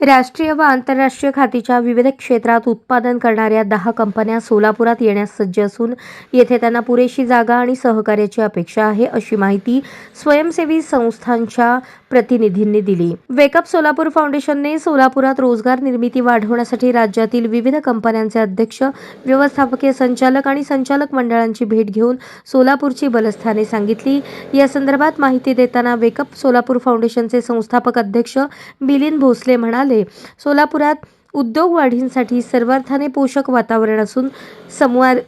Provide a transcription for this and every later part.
राष्ट्रीय व आंतरराष्ट्रीय खातीच्या विविध क्षेत्रात उत्पादन करणाऱ्या दहा कंपन्या सोलापुरात येण्यास सज्ज असून येथे त्यांना पुरेशी जागा आणि सहकार्याची अपेक्षा आहे अशी माहिती स्वयंसेवी संस्थांच्या प्रतिनिधींनी दिली. वेकअप सोलापूर फाउंडेशनने सोलापुरात रोजगार निर्मिती वाढवण्यासाठी राज्यातील विविध कंपन्यांचे अध्यक्ष व्यवस्थापकीय संचालक आणि संचालक मंडळांची भेट घेऊन सोलापूरची बलस्थाने सांगितली. या संदर्भात माहिती देताना वेकअप सोलापूर फाउंडेशनचे संस्थापक अध्यक्ष मिलिंद भोसले म्हणाले सोलापुरात उद्योग वाढींसाठी सर्वार्थाने पोषक वातावरण असून समवार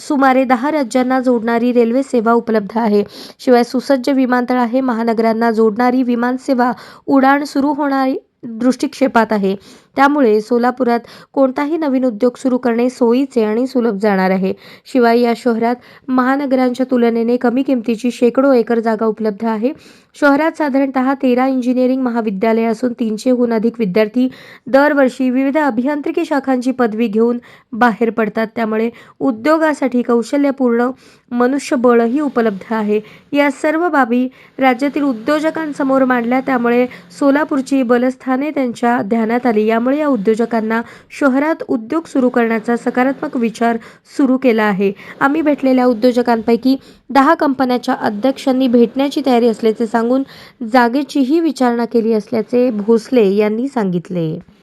सुमारे दहा राज्यांना जोडणारी रेल्वे सेवा उपलब्ध आहे. शिवाय सुसज्ज विमानतळ आहे. महानगरांना जोडणारी विमानसेवा उडाण सुरू होणारी दृष्टिक्षेपात आहे. त्यामुळे सोलापुरात कोणताही नवीन उद्योग सुरू करणे सोयीचे आणि सुलभ जाणार आहे. शिवाय या शहरात महानगरांच्या तुलनेने कमी किमतीची शेकडो एकर जागा उपलब्ध आहे. शहरात साधारणतः तेरा इंजिनिअरिंग महाविद्यालय असून तीनशेहून अधिक विद्यार्थी दरवर्षी विविध अभियांत्रिकी शाखांची पदवी घेऊन बाहेर पडतात. त्यामुळे उद्योगासाठी कौशल्यपूर्ण मनुष्यबळही उपलब्ध आहे. या सर्व बाबी राज्यातील उद्योजकांसमोर मांडल्या. त्यामुळे सोलापूरची बलस्थान त्यांच्या ध्यानात आली. यामुळे या उद्योजकांना शहरात उद्योग सुरू करण्याचा सकारात्मक विचार सुरू केला आहे. आम्ही भेटलेल्या उद्योजकांपैकी दहा कंपन्याच्या अध्यक्षांनी भेटण्याची तयारी असल्याचे सांगून जागेचीही विचारणा केली असल्याचे भोसले यांनी सांगितले.